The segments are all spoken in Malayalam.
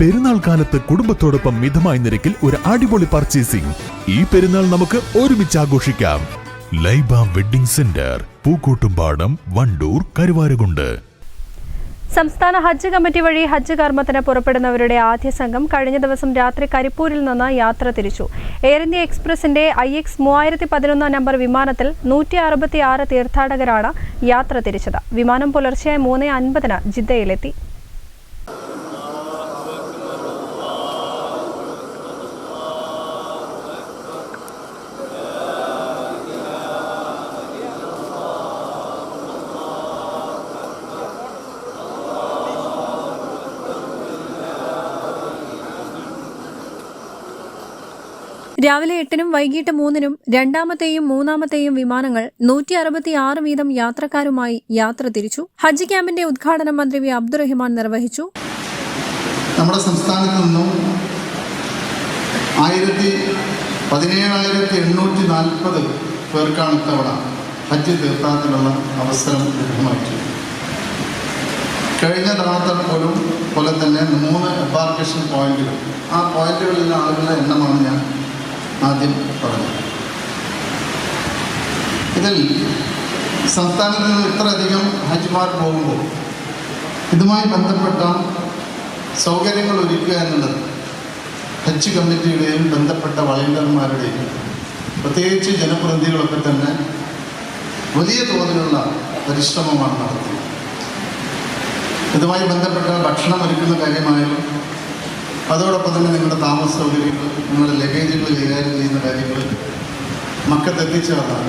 പെരുന്നാൾ കാലത്ത് കുടുംബത്തോടൊപ്പം മിതമായ നിരക്കിൽ ഒരു അടിപൊളി പർച്ചേസിംഗ് ഈ പെരുന്നാൾ നമുക്ക് ഒരുമിച്ച് ആഘോഷിക്കാം. Laiba wedding centre Pookkottumpadam Wandoor Karuvarakundu. സംസ്ഥാന ഹജ്ജ് കമ്മിറ്റി വഴി ഹജ്ജ് കർമ്മത്തിന് പുറപ്പെടുന്നവരുടെ ആദ്യ സംഘം കഴിഞ്ഞ ദിവസം രാത്രി കരിപ്പൂരിൽ നിന്ന് യാത്ര തിരിച്ചു. എയർ ഇന്ത്യ എക്സ്പ്രസിന്റെ ഐ എക്സ് മൂവായിരത്തി പതിനൊന്നാം നമ്പർ വിമാനത്തിൽ നൂറ്റി അറുപത്തി ആറ് തീർത്ഥാടകരാണ് യാത്ര തിരിച്ചത്. വിമാനം പുലർച്ചെ മൂന്ന് അൻപതിന് ജിദ്ദയിലെത്തി. രാവിലെ എട്ടിനും വൈകിട്ട് മൂന്നിനും രണ്ടാമത്തെയും മൂന്നാമത്തെയും വിമാനങ്ങൾ നൂറ്റി അറുപത്തിയാറ് വീതം യാത്രക്കാരുമായി യാത്ര തിരിച്ചു. ഹജ്ജ് ക്യാമ്പിന്റെ ഉദ്ഘാടനം മന്ത്രി വി അബ്ദുറഹിമാൻ നിർവഹിച്ചു. നമ്മുടെ സംസ്ഥാനത്ത് നിന്നും ആയിരത്തി പതിനേഴായിരത്തി എണ്ണൂറ്റി നാൽപ്പത് പേർക്കാണ് ഇത്തവണ ഹജ്ജ് തീർത്ഥാടനത്തിനുള്ള അവസരം ലഭ്യമായിട്ടുണ്ട് കഴിഞ്ഞ തവണത്തെ പോലും പോലെ തന്നെ മൂന്ന് എംബാർക്കേഷൻ പോയിന്റുകൾ ആ പോയിന്റുകളിലെ ആളുകളുടെ എണ്ണമാണ് ഞാൻ ആദ്യം പറഞ്ഞത് ഇതിൽ സംസ്ഥാനത്ത് നിന്ന് ഇത്രയധികം ഹജ്ജ്മാർ പോകുമ്പോൾ ഇതുമായി ബന്ധപ്പെട്ട സൗകര്യങ്ങൾ ഒരുക്കുക എന്നുള്ളത് ഹജ്ജ് കമ്മിറ്റിയുടെയും ബന്ധപ്പെട്ട വളണ്ടിയർമാരുടെയും പ്രത്യേകിച്ച് ജനപ്രതിനിധികളൊക്കെ തന്നെ വലിയ തോതിലുള്ള പരിശ്രമമാണ് നടത്തുന്നത് ഇതുമായി ബന്ധപ്പെട്ട ഭക്ഷണം ഒരുക്കുന്ന കാര്യമായാലും അതോടൊപ്പം തന്നെ നിങ്ങളുടെ താമസ സൗകര്യങ്ങൾ നിങ്ങളുടെ ലഗേജുകൾ കൈകാര്യം ചെയ്യുന്ന കാര്യങ്ങൾ മക്കത്തെത്തിച്ചേർന്നാൽ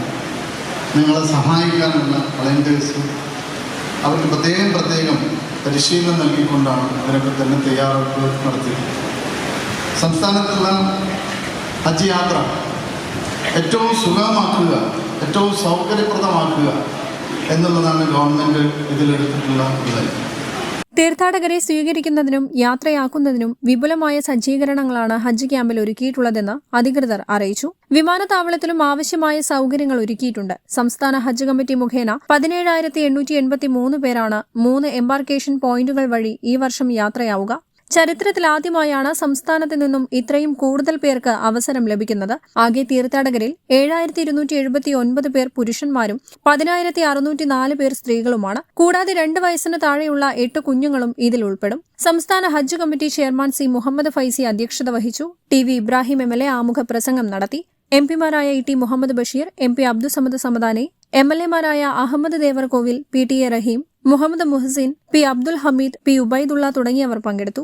നിങ്ങളെ സഹായിക്കാനുള്ള വളണ്ടിയേഴ്സും. അവർക്ക് പ്രത്യേകം പ്രത്യേകം പരിശീലനം നൽകിക്കൊണ്ടാണ് അവരൊക്കെ തന്നെ തയ്യാറെടുപ്പ് നടത്തിയത് സംസ്ഥാനത്തുള്ള ഹജ്ജ് യാത്ര ഏറ്റവും സുഗമമാക്കുക ഏറ്റവും സൗകര്യപ്രദമാക്കുക എന്നുള്ളതാണ് ഗവൺമെന്റ് ഇതിലെടുത്തിട്ടുള്ള ഒരു തീർത്ഥാടകരെ സ്വീകരിക്കുന്നതിനും യാത്രയാക്കുന്നതിനും വിപുലമായ സജ്ജീകരണങ്ങളാണ് ഹജ്ജ് ക്യാമ്പിൽ ഒരുക്കിയിട്ടുള്ളതെന്ന് അധികൃതർ അറിയിച്ചു. വിമാനത്താവളത്തിലും ആവശ്യമായ സൗകര്യങ്ങൾ ഒരുക്കിയിട്ടുണ്ട്. സംസ്ഥാന ഹജ്ജ് കമ്മിറ്റി മുഖേന പതിനേഴായിരത്തി എണ്ണൂറ്റി എൺപത്തി മൂന്ന് പേരാണ് മൂന്ന് എംബാർക്കേഷൻ പോയിന്റുകൾ വഴി ഈ വർഷം യാത്രയാവുക. ചരിത്രത്തിലാദ്യമായാണ് സംസ്ഥാനത്ത് നിന്നും ഇത്രയും കൂടുതൽ പേർക്ക് അവസരം ലഭിക്കുന്നത്. ആകെ തീർത്ഥാടകരിൽ ഏഴായിരത്തി ഇരുന്നൂറ്റി എഴുപത്തി ഒൻപത് പേർ പുരുഷന്മാരും പതിനായിരത്തി അറുന്നൂറ്റി നാല് പേർ സ്ത്രീകളുമാണ്. കൂടാതെ രണ്ട് വയസ്സിന് താഴെയുള്ള എട്ട് കുഞ്ഞുങ്ങളും ഇതിൽ ഉൾപ്പെടും. സംസ്ഥാന Hajj committee chairman C. Muhammad Faizy അധ്യക്ഷത വഹിച്ചു. T V Ibrahim M. L. A ആമുഖ പ്രസംഗം നടത്തി. M. പിമാരായ E. T. Muhammad Basheer M. P. Abdussamad Samadani M. L. എമാരായ Ahammad Devarkovil P. T. A Rahim Muhammad Muhsin P. Abdul Hameed P. Ubaidulla തുടങ്ങിയവർ പങ്കെടുത്തു.